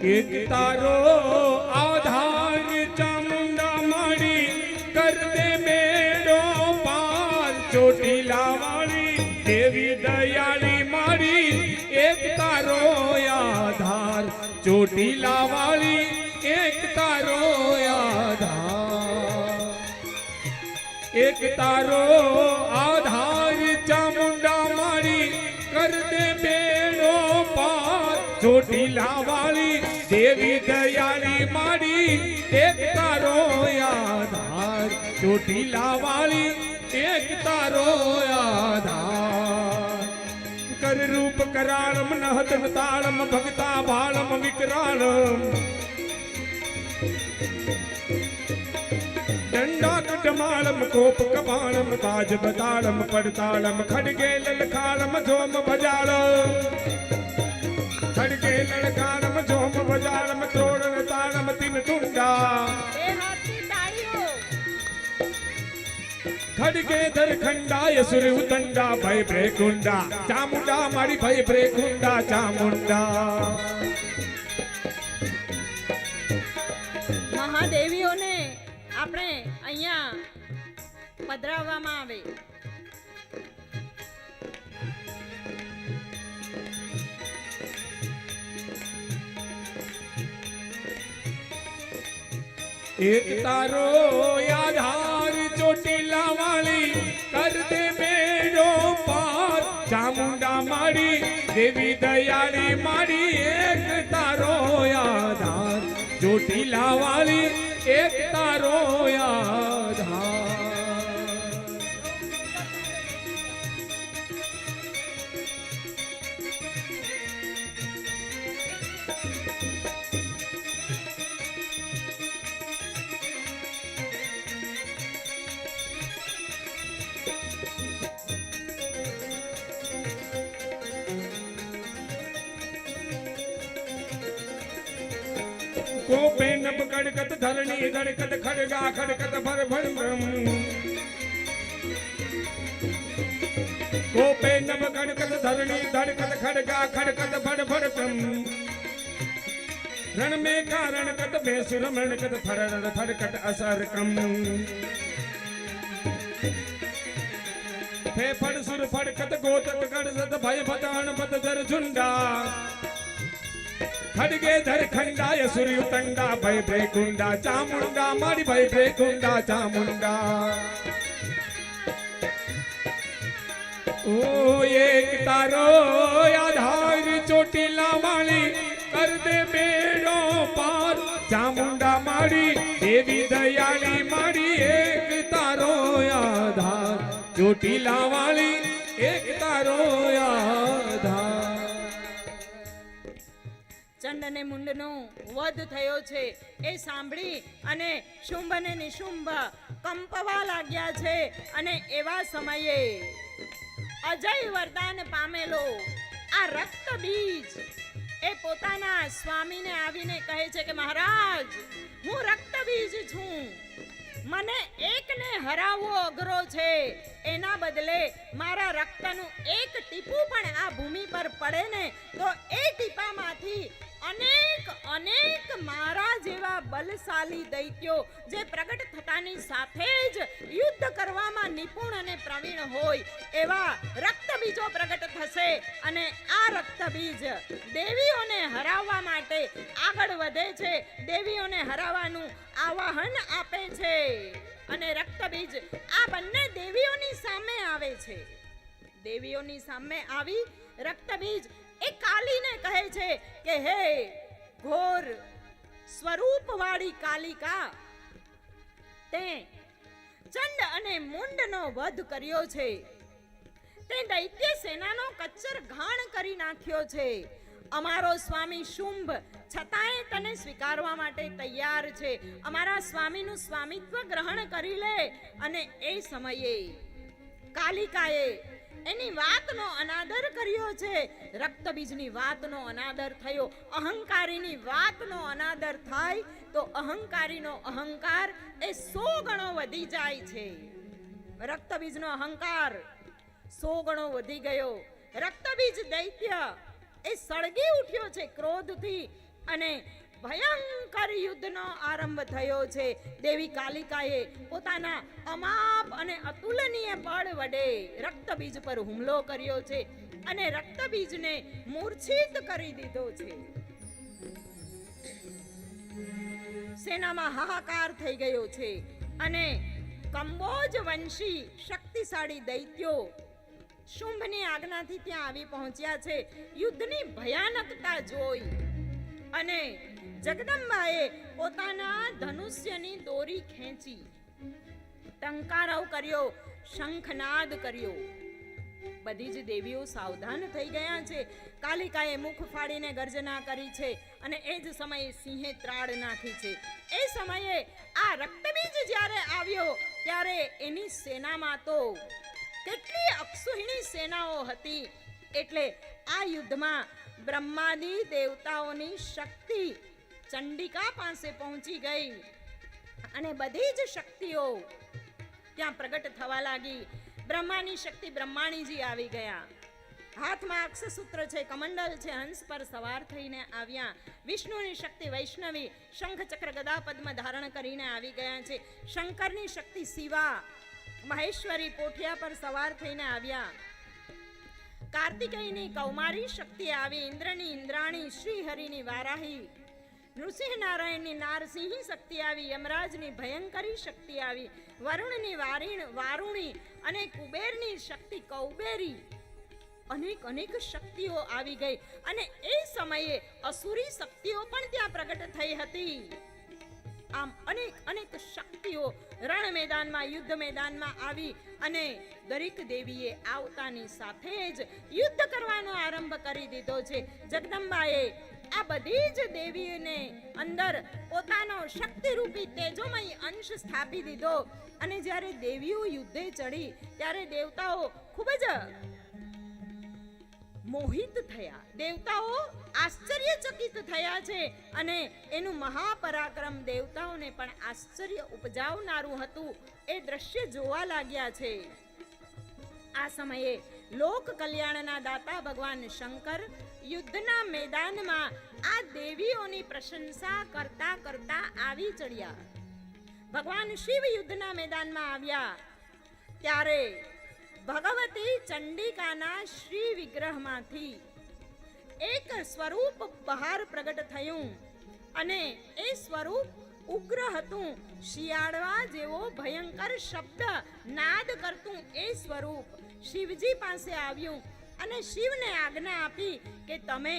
એક તારો આધાર ચામુંડા મારી કર દે મેળો પાર ચોટીલા વાળી દેવી દયાળી મારી એક તારો આધાર ચોટીલા વાળી એક તારો આધાર એક તારો આધાર ચામુંડા મારી કર દે બેડો પાર ચોટીલા વાળી દેવી દયાળી મારી એક તારો આધાર. ચોટીલા વાળી એક તારો આધાર. કર રૂપ કરાળમ નહતન તાળમ ભક્તા ભાળમ વિકરાળમ. દંડા કટમાળમ કોપ કપાળમ તાજ બતાળમ, પડતાળમ, ખડગે લલકાળમ જોમ ભજાળમ. ખડગે લલકાળમ જોમ ભજાળમ તોડન તાળમ તિન ટુંડા. બે હાથની તાળીઓ ખડગે ધર ખંડાય સુર ઉતંડા ભય બ્રેકુંડા ચામુંડા મારી ભય બ્રેકુંડા ચામુંડા. મહાદેવીઓને આપણે અહીંયા પધરાવવામાં આવે. એક તારો આધાર ચોટીલા વાળી કર દે મેળો પાર. ચામુંડા માડી દેવી દયાળી માડી એક તારો આધાર ચોટીલા વાળી, એક તારો આધાર. કોપે નબ કડકત ધરણી ધડકત ખડગા ખડકત ભર ભર બ્રહ્મ કોપે નબ કડકત ધરણી ધડકત ખડગા ખડકત ભર ભર બ્રહ્મ રણ में कारण कत बेसुर मरण कत फरर फरकट असर कम फे फड़ सुर फड़कत गोतक गड़सत भय भतान पत जर झुंडा ખડગે ધર ખંડાય સૂર્યુતંડા ભય ભયકુંડા ચામુંડા મારી ભય ભયકુંડા ચામુંડા ઓ એક તારો આધાર ચોટીલા માળી કર દે બેડો પાર ચામુંડા માળી દેવી દયાળી માળી એક તારો આધાર ચોટીલા વાળી એક તારો આધાર અને મુંડનો વધ થયો છે. એ સાંભળી અને શુંભ અને નિશુંભ કંપવા લાગ્યા છે અને એવા સમયે અજય વરદાન પામેલો આ રક્ત બીજ એ પોતાના સ્વામીને આવીને કહે છે કે મહારાજ, હું રક્ત બીજ છું. મને એકને હરાવવો અઘરો છે. એના બદલે મારા રક્તનું એક ટીપું પણ આ ભૂમિ પર પડે ને તો એ ટીપામાંથી અનેક અનેક મારા જેવા બલશાલી દૈત્યો જે પ્રગટ થતાની સાથે જ યુદ્ધ કરવામાં નિપુણ અને પ્રવીણ હોય, એવા રક્તબીજો પ્રગટ થશે અને આ રક્તબીજ દેવીઓને હરાવવા માટે આગળ વધે છે. દેવીઓને હરાવવાનું આવાહન આપે છે અને રક્તબીજ આ બંને દેવીઓની સામે આવે છે. દેવીઓની સામે આવી રક્તબીજ એ કાલીને કહે છે કે, હે ઘોર સ્વરૂપવાળી કાલિકા, તે ચંડ અને મુંડનો વધ કર્યો છે. તે દૈત્ય સેનાનો કચ્ચર ઘાણ કરી નાખ્યો છે. અમારો સ્વામી શુંભ છતાંય તને સ્વીકારવા માટે તૈયાર છે. અમારા સ્વામીનું સ્વામિત્વ ગ્રહણ કરી લે અને એ સમયે કાલિકાએ એની વાતનો અનાદર કર્યો છે. રક્તબીજની વાતનો અનાદર થયો. અહંકારીની વાતનો અનાદર થાય તો અહંકારીનો અહંકાર એ સો ગણો વધી જાય છે. રક્તબીજનો અહંકાર સો ગણો વધી ગયો. રક્તબીજ દૈત્ય એ સળગી ઉઠ્યો છે ક્રોધથી અને ભયંકર યુદ્ધનો આરંભ થયો છે. દેવી કાલિકાએ પોતાના અમાપ અને અતુલનીય બળ વડે રક્તબીજ પર હુમલો કર્યો છે અને રક્તબીજને મૂર્છિત કરી દીધો છે. સેનામાં હાહાકાર થઈ ગયો છે અને કંબોજ વંશી શક્તિશાળી દૈત્યો શુંભની આજ્ઞાથી ત્યાં આવી પહોંચ્યા છે. યુદ્ધની ભયાનકતા જોઈ અને જગદંબાએ પોતાના ધનુષ્યની દોરી ખેંચી. ટંકારવ કર્યો શંખનાદ કર્યો. બધી જ દેવીઓ સાવધાન થઈ ગયા છે. કાલિકાએ મુખ ફાડીને ગર્જના કરી છે અને એ જ સમયે સિંહે ત્રાડ નાખી છે. એ સમયે આ રક્તબીજ જ્યારે આવ્યો, ત્યારે એની સેનામાં તો કેટલી અક્ષુહિણી સેનાઓ હતી. એટલે આ યુદ્ધમાં બ્રહ્માદી દેવતાઓની શક્તિ ચંડિકા પાસે પહોંચી ગઈ અને બધી જ શક્તિઓ ત્યાં પ્રગટ થવા લાગી. બ્રહ્માની શક્તિ બ્રહ્માણીજી આવી ગયા. હાથમાં અક્ષસૂત્ર છે, કમંડલ છે, હંસ પર સવાર થઈને આવ્યા. વિષ્ણુની શક્તિ વૈષ્ણવી શંખ ગદા પદ્મ ધારણ કરીને આવી ગયા છે. શંકરની શક્તિ શિવા, મહેશ્વરી પોઠિયા પર સવાર થઈને આવ્યા. કાર્તિકેયની કૌમારી શક્તિ આવી, ઇન્દ્રની ઇન્દ્રાણી, શ્રીહરિની વારાહી. નૃસિંહ નારાયણની નારસિંહી શક્તિ આવી, યમરાજની ભયંકરી શક્તિ આવી. વરુણની વારીણ, વારુણી અને કુબેરની શક્તિ, કૌબેરી. અનેક અનેક શક્તિઓ આવી ગઈ અને એ સમયે અસુરી શક્તિઓ પણ ત્યાં પ્રગટ થઈ હતી. આમ અનેક અનેક શક્તિઓ રણ મેદાનમાં, યુદ્ધ મેદાનમાં આવી અને દરેક દેવીએ આવતાની સાથે જ યુદ્ધ કરવાનો આરંભ કરી દીધો છે. જગદંબાએ આ બધી જ દેવીઓને અંદર પોતાનો શક્તિરૂપી તેજોમય અંશ સ્થાપી દીધો. અને જ્યારે દેવીઓ યુદ્ધે ચડી ત્યારે દેવતાઓ ખૂબ જ મોહિત થયા. દેવતાઓ આશ્ચર્યચકિત થયા છે અને એનું મહાપરાક્રમ દેવતાઓને પણ આશ્ચર્ય ઉપજાવનારું હતું. એ દ્રશ્ય જોવા લાગ્યા છે. આ સમયે લોક કલ્યાણના દાતા ભગવાન શંકર યુદ્ધના મેદાનમાં આ દેવીઓની પ્રશંસા કરતા કરતા આવી ચડ્યા. ભગવાન શિવ યુદ્ધના મેદાનમાં આવ્યા. ત્યારે ભગવતી ચંડિકાના શ્રી વિગ્રહમાંથી એક સ્વરૂપ બહાર પ્રગટ થયું અને એ સ્વરૂપ ઉગ્ર હતું. શિયાળવા જેવો ભયંકર શબ્દ નાદ કરતું એ સ્વરૂપ શિવજી પાસે આવ્યું. અને શિવને આજ્ઞા આપી કે તમે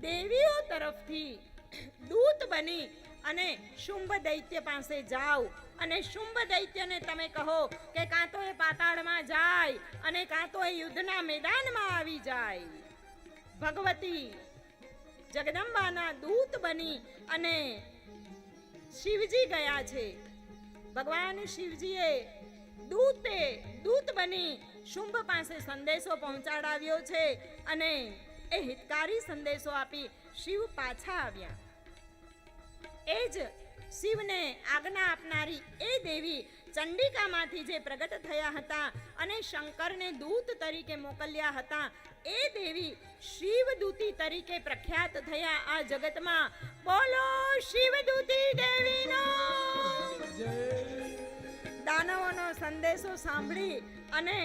દેવીઓ તરફથી દૂત બની અને શુંભ દૈત્ય પાસે જાઓ. અને શુંભ દૈત્યને તમે કહો કે કાં તો એ પાતાળમાં જાય અને કાં તો એ યુદ્ધના મેદાનમાં આવી જાય. ભગવતી જગદંબાના દૂત બની અને શિવજી ગયા છે. ભગવાન શિવજીએ દૂતે, દૂત બની શુંભ પાસે સંદેશો પહોંચાડાવ્યો છે અને એ હિતકારી સંદેશો આપી શિવ પાછા આવ્યા. એ જ શિવને આજ્ઞા આપનારી એ દેવી ચંડિકામાંથી જે પ્રગટ થયા હતા અને શંકરને દૂત તરીકે મોકલ્યા હતા એ દેવી શિવદૂતી તરીકે પ્રખ્યાત થયા આ જગતમાં. બોલો શિવદૂતી દેવીનો! દાનવોનો સંદેશો સાંભળી અને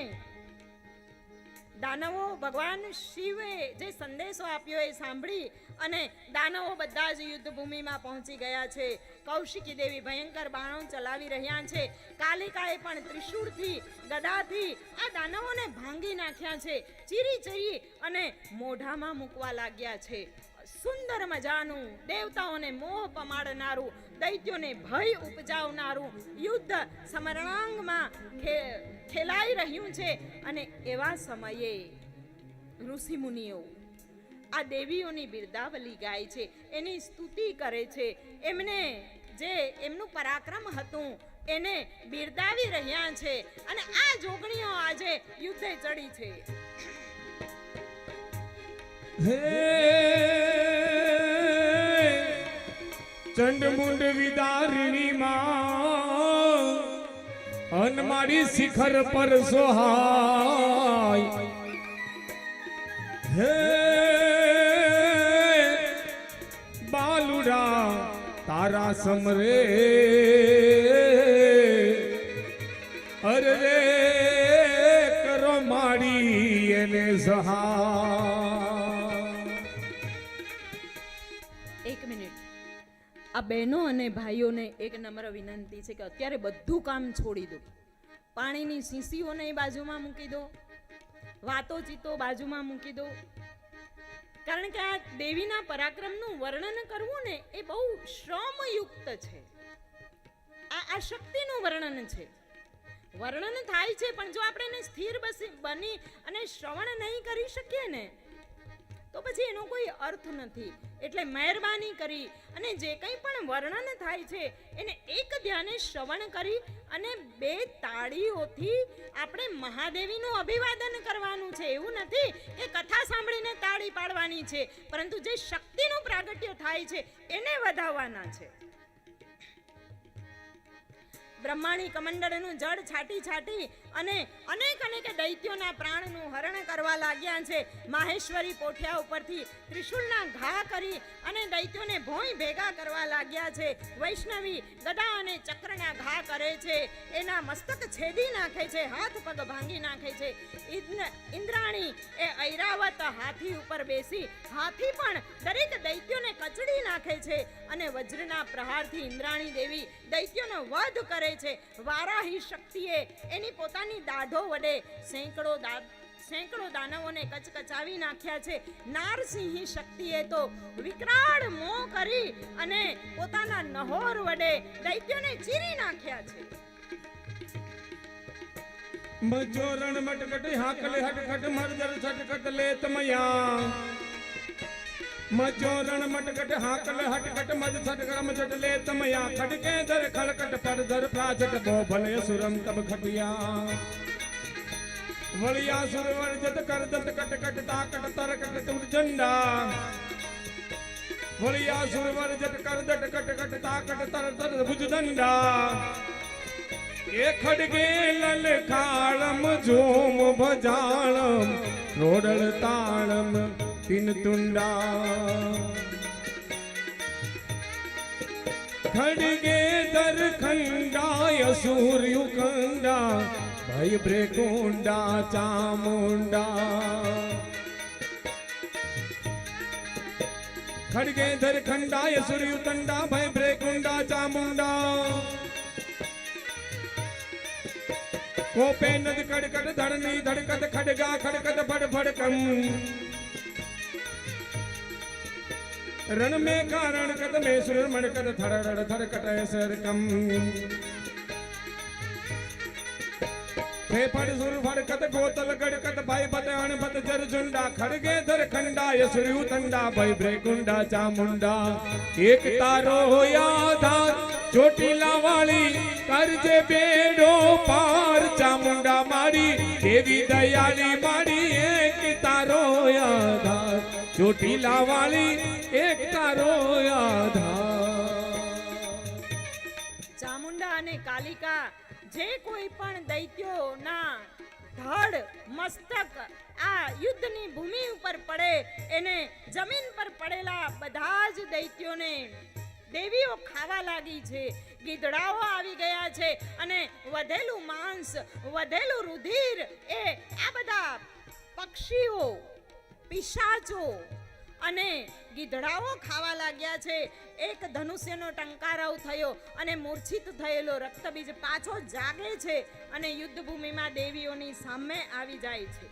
દાનવો ભગવાન શિવે જે સંદેશો આપ્યો એ સાંભળી અને દાનવો બધા જ યુદ્ધ ભૂમિમાં પહોંચી ગયા છે. કૌશિકી દેવી ભયંકર બાણો ચલાવી રહ્યા છે. કાલિકાએ પણ ત્રિશૂળથી, ગદાથી આ દાનવોને ભાંગી નાખ્યા છે. ચીરી ચીરી અને મોઢામાં મૂકવા લાગ્યા છે. સુંદર મજાનું દેવતાઓને મોહ પમાડનારું દૈત્યોને ભય ઉપજાવનારું યુદ્ધ સમરણાંગમાં ખેલાઈ રહ્યું છે અને એવા સમયે ઋષિ મુનિઓ આ દેવીઓની બિરદાવલી ગાય છે, એની સ્તુતિ કરે છે. એમને જે એમનું પરાક્રમ હતું, એને બિરદાવી રહ્યા છે અને આ જોગણીઓ આજે યુદ્ધે ચડી છે. હે ચંડમુંડ વિદારિણી માં. અન મારી શિખર પર સોહાય. હે મારા સમરે. અરે કરો માડી એને સહા બહેનો અને ભાઈઓને એક નમ્ર વિનંતી છે કે અત્યારે બધું કામ છોડી દો. પાણીની શીશીઓને બાજુમાં મૂકી દો. વાતો ચીતો બાજુમાં મૂકી દો. કારણ કે આ દેવીના પરાક્રમનું વર્ણન કરવું ને એ બહુ શ્રમયુક્ત છે. આ આ શક્તિનું વર્ણન છે. વર્ણન થાય છે, પણ જો આપણે એને સ્થિર બસી બની અને શ્રવણ નહીં કરી શકીએ ને તો પછી એનો કોઈ અર્થ નથી. એટલે મહેરબાની કરી અને જે કંઈ પણ વર્ણન થાય છે, એને એક ધ્યાને શ્રવણ કરી અને બે તાળીઓથી આપણે મહાદેવીનું અભિવાદન કરવાનું છે. એવું નથી કે કથા સાંભળીને તાળી પાડવાની છે, પરંતુ જે શક્તિનું પ્રાગટ્ય થાય છે, એને વધાવવાના છે. બ્રહ્માણી કમંડળનું જળ છાટી છાટી અને અનેક અનેક દૈત્યોના પ્રાણનું હરણ કરવા લાગ્યા છે. માહેશ્વરી પોઠિયા ઉપરથી ત્રિશુલના ઘા કરી અને દૈત્યોને ભોંય ભેગા કરવા લાગ્યા છે. વૈષ્ણવી ગદા અને ચક્રના ઘા કરે છે. એના મસ્તક છેદી નાખે છે, હાથ પગ ભાંગી નાખે છે. ઇન્દ્રાણી એ ઐરાવત હાથી ઉપર બેસી હાથી પણ દરેક દૈત્યોને કચડી નાખે છે અને વજ્રના પ્રહારથી ઇન્દ્રાણી દેવી દૈત્યોનો વધ કરે છે. વારાહી શક્તિએ એની પોતાની દાઢો વડે સેંકડો સેંકડો દાનવોને કચકચાવી નાખ્યા છે. નારસિંહી શક્તિએ તો વિકરાળ મો કરી અને પોતાના નહોર વડે દૈત્યોને ચીરી નાખ્યા છે. મજોરણ મટકટ હાકલે હટખટ મરજર છટકટ લે તમયા મજોરણ મટકટ, હાકલ, હટકટ, મજ સટગરમ જટલે તમયા. ખડકે દર ખલકટ પર દર પ્રાજટ બો ભલે સુરમ તબ ખટિયા. વળિયા સુરવર જત કર દત કટ કટ તાકટ, તરકટ તુર ઝંડા વળિયા સુરવર જત કર દટ કટ કટ તાકટ, તર તર ભુજ દંડા એ ખડગે લલકાળમ ઝૂમ, ભજાણમ, રોડળ તાણમ તિન તુંડા. ખડગે દર ખંડાય સૂર્યુકંડા ભય બ્રેકુંડા ચામુંડા. ખડગે દર ખંડાય સૂર્યુતંડા ભય બ્રેકુંડા ચામુંડા. કોપે નદ કડકડ ધડની ધડકત ખડગા ખડકત ફડ ફડકમ રણ में कारण कद में सुर मणकद थड़ड़ थड़कट सरकम ફેફડ સુર ફડકત ગોતલ ગડકત ભાઈ બતાણ બત જર ઝુંડા ખડગે ધર ખંડા યસુર્યુ તંડા ભાઈ બ્રેકુંડા ચામુંડા એક તારો યાધાર ચોટીલા વાળી કરજે બેડો પાર ચામુંડા મારી દેવી દયાળી મારી એક તારો યાધાર ચોટીલા વાળી એક તારો ચામુંડા અને કાલિકા જે કોઈ પણ દૈત્યોના ધડ, મસ્તક આ યુદ્ધની ભૂમિ ઉપર પડે, એને જમીન પર પડેલા બધા જ દૈત્યોને દેવીઓ ખાવા લાગી છે. ગીધડાઓ આવી ગયા છે અને વધેલું માંસ, વધેલું રુધિર એ આ બધા પક્ષીઓ પિશાચો. અને ગીધડાઓ ખાવા લાગ્યા છે. એક ધનુષ્યનો ટંકારાવ થયો અને મૂર્છિત થયેલો રક્તબીજ પાછો જાગે છે અને યુદ્ધભૂમિમાં દેવીઓની સામે આવી જાય છે.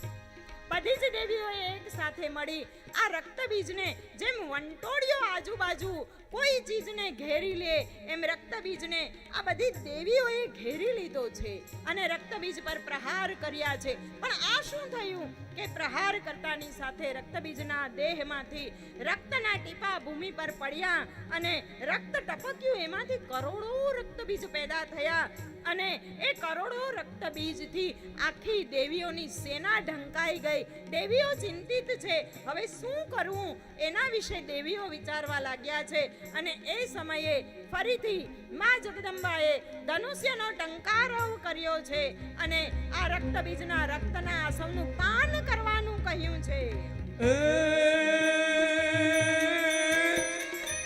બધી જ દેવીઓએ એક સાથે મળી આ રક્તબીજને જેમ વંટોળિયો આજુબાજુ, કોઈ ચીજને ઘેરી લે, એમ રક્તબીજને આ બધી દેવીઓએ ઘેરી લીધો છે અને રક્તબીજ પર પ્રહાર કર્યા છે. પણ આ શું થયું કે પ્રહાર કરતાની સાથે રક્તબીજના દેહમાંથી રક્તના ટીપા ભૂમિ પર પડ્યા અને રક્ત ટપક્યું, એમાંથી કરોડો રક્તબીજ પેદા થયા અને એ કરોડો રક્તબીજથી આખી દેવીઓની સેના ઢંકાઈ ગઈ. દેવીઓ ચિંતિત છે, હવે શું કરવું? એના વિશે દેવીઓ વિચારવા લાગ્યા છે. અને એ સમયે ફરીથી મા જગદંબાએ ધનુષ્યનો ટંકારવ કર્યો છે અને આ રક્તબીજના રક્તના આસવનું પાન કરવાનું કહ્યું છે.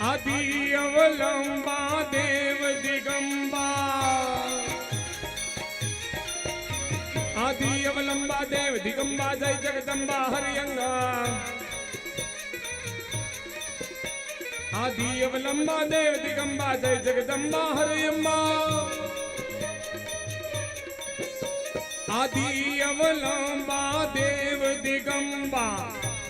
આદિ અવલંબા દેવ દિગંબા. આદિ અવલંબા દેવ દિગંબા, જય જગદંબા હરિયંગા આદિ અવલંબા દેવ દિગંબા જય જગદંબા હરિયંબા આદિ અવલંબા દેવ દિગંબા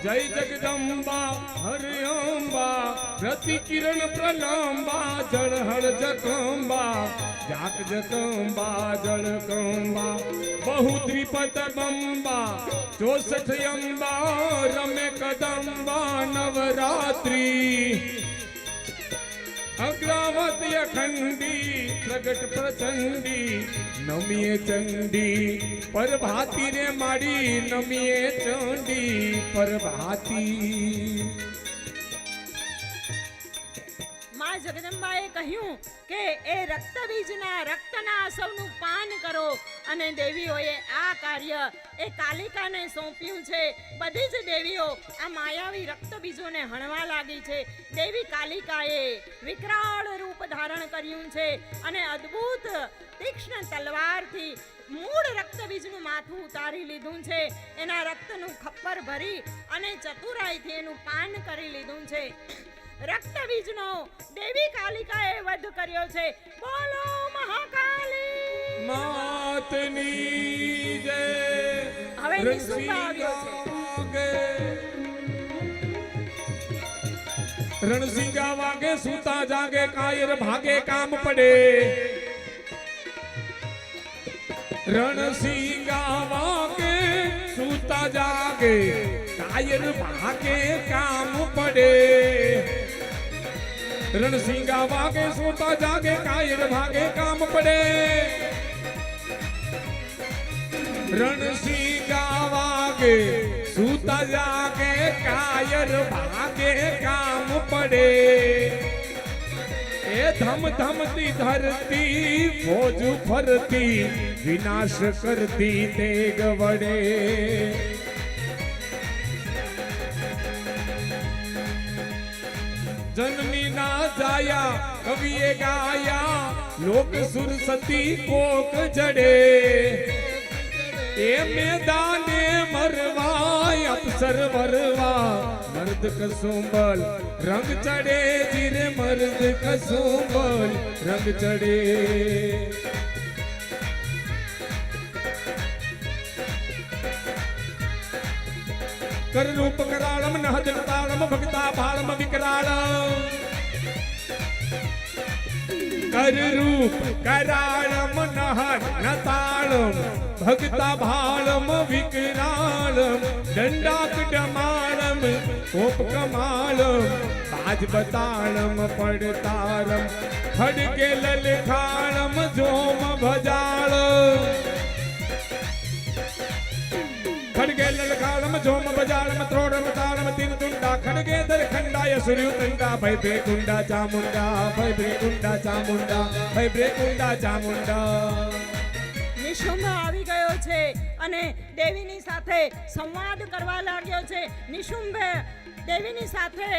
જય જગદંબા હરિયંબા રતિ કિરણ પ્રલંબા જળ હળ જકંબા જાક જકંબા જળ કંબા બહુ ત્રિપત બંબા ચોસઠ અંબા રમે કદંબા નવરાત્રી અગ્રાવતી અખંડી પ્રગટ પ્રચંડી નમીએ ચંડી પરભાતી રે માડી નમીએ ચંડી પરભાતી જગદંબાએ કહ્યું કે એ રક્તબીજના રક્તના સૌનું પાન કરો અને દેવીઓએ આ કાર્ય એ કાલિકાને સોંપ્યું છે. બધી જ દેવીઓ આ માયાવી રક્તબીજોને હણવા લાગી છે. દેવી કાલિકાએ વિકરાળ રૂપ ધારણ કર્યું છે અને અદ્ભુત તીક્ષ્ણ તલવારથી મૂળ રક્તબીજનું માથું ઉતારી લીધું છે. એના રક્તનું ખપ્પર ભરી અને ચતુરાઈથી એનું પાન કરી લીધું છે. રક્તબીજનો દેવી કાલિકાએ વધ કર્યો છે. બોલો મહાકાલી! માતની જય. હવે નિશુંભ આવ્યો છે. વાગે. રણસિંગા વાગે સુતા જાગે કાયર ભાગે કામ પડે. રણસિંગા વાગે સૂતા જાગે કાયર ભાગે કામ પડે. રણસિંગા વાગે, સૂતા જાગે, કાયર ભાગે, કામ પડે. રણસિંગા વાગે, સૂતા જાગે, કાયર ભાગે, કામ પડે. એ ધમ ધમતી ધરતી ફોજ ફરતી, વિનાશ કરતી તેગ વડે. જનની ના જાયા કવિએ ગાયા લોક સુરસતી કોક જડે એ મેદાને મરવાય અપસર વરવા મર્દ કસુંબલ રંગ ચડે જીરે મર્દ કસુંબલ રંગ ચડે કર રૂપ કરાળમ નહદ તાળમ ભક્તા ભાળમ વિકરાળમ કર રૂપ કરાળમ નહર નતાળમ, ભક્તા ભાળમ વિકરાળમ દંડાક ડમાળમ કોપ કમાળમ બાજ બતાળમ પડતારમ ખડકે લલખાળમ, જોમ ભજાળમ. જોમ બજાળમ ત્રોડમ તાળમ તીન તુંડા ખડગે દર ખંડાય સુર્યુ તંડા ભય ભે કુંડા ચામુંડા ભય ભે કુંડા ચામુંડા ભય ભે કુંડા ચામુંડા નિશુંભ આવી ગયો છે અને દેવીની સાથે સંવાદ કરવા લાગ્યો છે. નિશુંભ દેવીની સાથે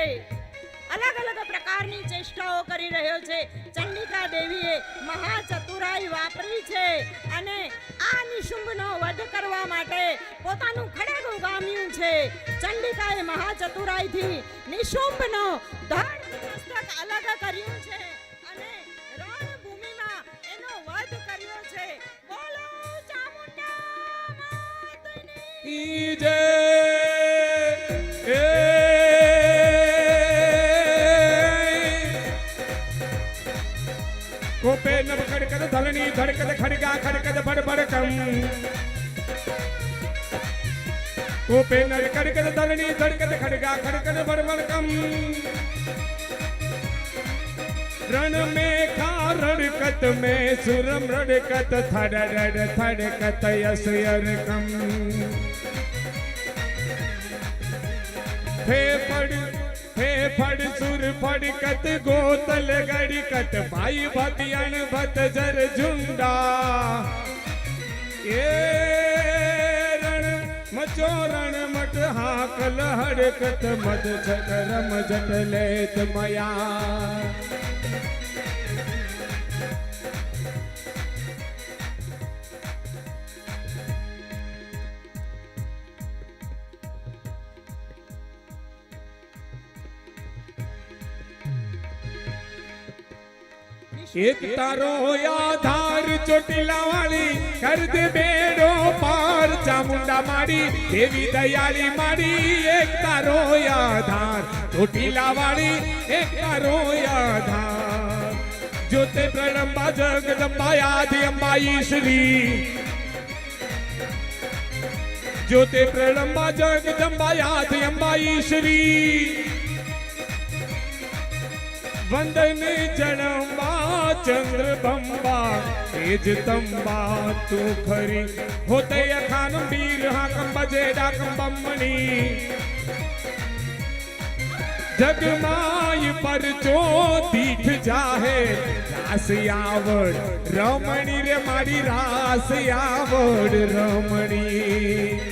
અલગ અલગ પ્રકારની ચેષ્ટાઓ કરી રહ્યો છે. ચંડિકા દેવીએ મહાચતુરાઈ વાપરી છે અને આ નિશુંભનો વધ કરવા માટે પોતાનું ખડગ ઉગામ્યું છે. ચંડિકાએ મહાચતુરાઈથી નિશુંભનો ધડ મસ્તક અલગ કર્યું છે અને રણભૂમિમાં એનો વધ કર્યો છે. ખડકડ બડબડ કમ ઉપેન્દ્ર ખડકડ ધરણી ધડકડ ખડગા ખડકડ બડબડ કમ રણ મે ખા રડકત મે સુરમ રડકત થડ રડ થડકત યસયર કમ ફે પડ હે ફડ સુર ફડકત ગોતલ ગડકત ભાઈ ભતિયણ ભત જર ઝુંડા. એ રણ મચો રણ મટ હાકલ હડકત. મત છકરમ જટ લેત મયા. એક તારો આધાર ચોટીલા વાળી કર બેડો પાર, ચામુંડા માડી, દેવી દયાળી માડી, એક તારો આધાર ચોટીલા વાળી એક તારો આધાર. જોતે પ્રણંબા જગદંબા આદિ અંબાઈ શ્રી. જોતે પ્રણંબા જગદંબા આદિ અંબાઈ શ્રી. વંદન જણંબા ચંદ્ર બંબા, તેજ તંબા તું ખરી. હોતે અખાન બીર હાકમ બજે ડાકમ બમણી. જગમાય પરચો દીઠ જાહે, રાસ આવડ રમણી રે મારી રાસ આવડ રમણી.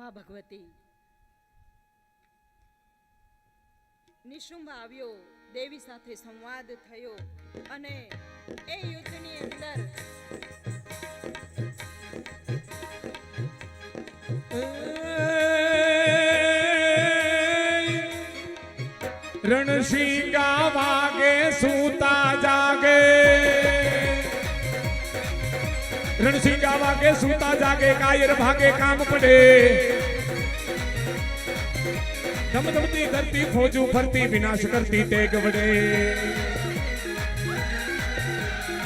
માં ભગવતી. નિશુંભ આવ્યો, દેવી સાથે સંવાદ થયો અને એ યુદ્ધની અંદર રણસિંગા વાગે સૂતા જાગે રણસિંગા વાગે સૂતા જાગે કાયર ભાગે કામ પડે ધમધમતી ધરતી ફોજું ફરતી વિનાશ કરતી તેગ વડે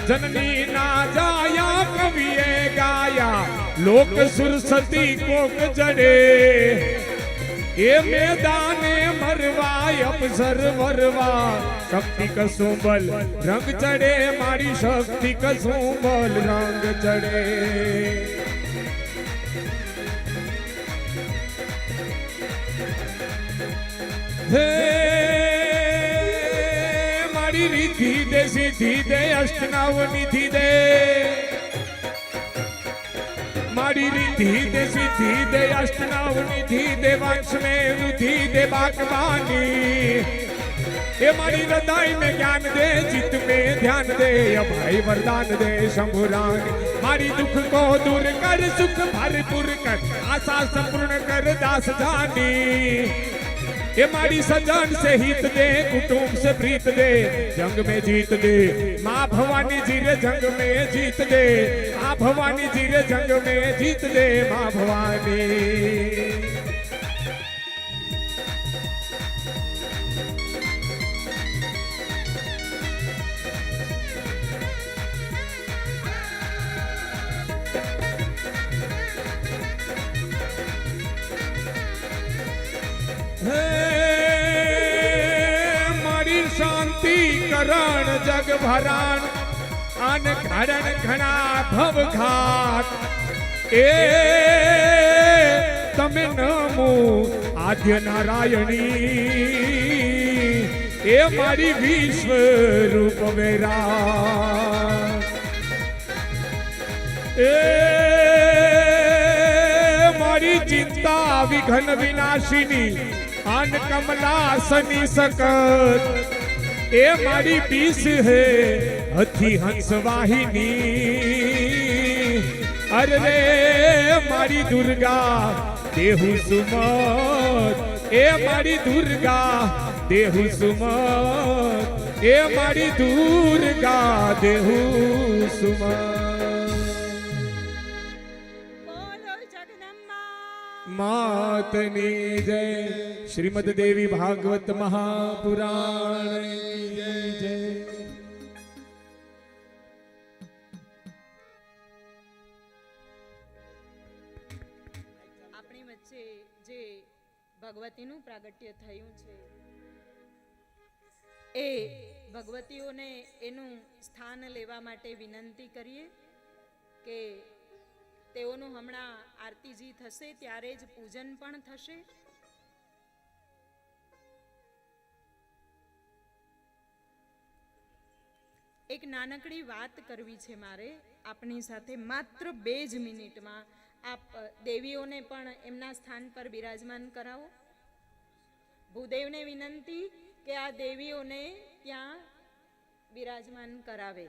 જનની ના જાયા કવિએ ગાયા લોક સુરસતી કોક જડે એ મેદાને મરવાય અપસર વરવા શક્તિ કસું બલ રંગ ચડે મારી શક્તિ કસું બલ રંગ ચડે હે, મારી રીતિ દે, સિદ્ધિ દે, અષ્ટનાવ નિધિ દે. મારી રીતિ દે, સિદ્ધિ દે, અષ્ટનાવ નિધિ દે વંશ મે રુધિ દે બાકવાની એ મારી હૃદય ને જ્ઞાન દે ચિત્ત મે ધ્યાન દે અભય વરદાન દે શંભુરાન મારી દુઃખ કો દૂર કર, સુખ ભરપૂર કર, આશા સંપૂર્ણ કર, દાસ જાની. એ મારી સજન સે હિત દે કુટુંબ સે પ્રીત દે જંગ મે જીત દે માં ભવાની જી રે જંગ મે જીત દે આ ભવાની જી રે જંગ મે જીત દે માં ભવાની કરણ જગ ભરાણ. અન ઘરણ ઘણા ભવઘાત. એ તમે નમો આદ્ય નારાયણી એ મારી વિશ્વ રૂપ વેરા એ મારી ચિંતા વિઘન વિનાશિની. આન કમલાસની સકત એ મારી પીસ હે હથી હંસ વાહિની અરે રે મારી દુર્ગા દેહુ સુમત એ મારી દુર્ગા દેહુ સુમત એ મારી દુર્ગા દેહુ સુમત બોલો જગદંબા માતની જય શ્રીમદ દેવી ભાગવત મહાપુરાણ ભગવતીનું પ્રાગટ્ય થયું છે. એ ભગવતીઓને એનું સ્થાન લેવા માટે વિનંતી કરીએ કે તેઓનું હમણાં આરતીજી થશે, ત્યારે જ પૂજન પણ થશે. એક નાનકડી વાત કરવી છે મારે આપની સાથે માત્ર બે જ મિનિટમાં. આપ દેવીઓને પણ એમના સ્થાન પર બિરાજમાન કરાવો. ભૂદેવને વિનંતી કે આ દેવીઓને ત્યાં બિરાજમાન કરાવે.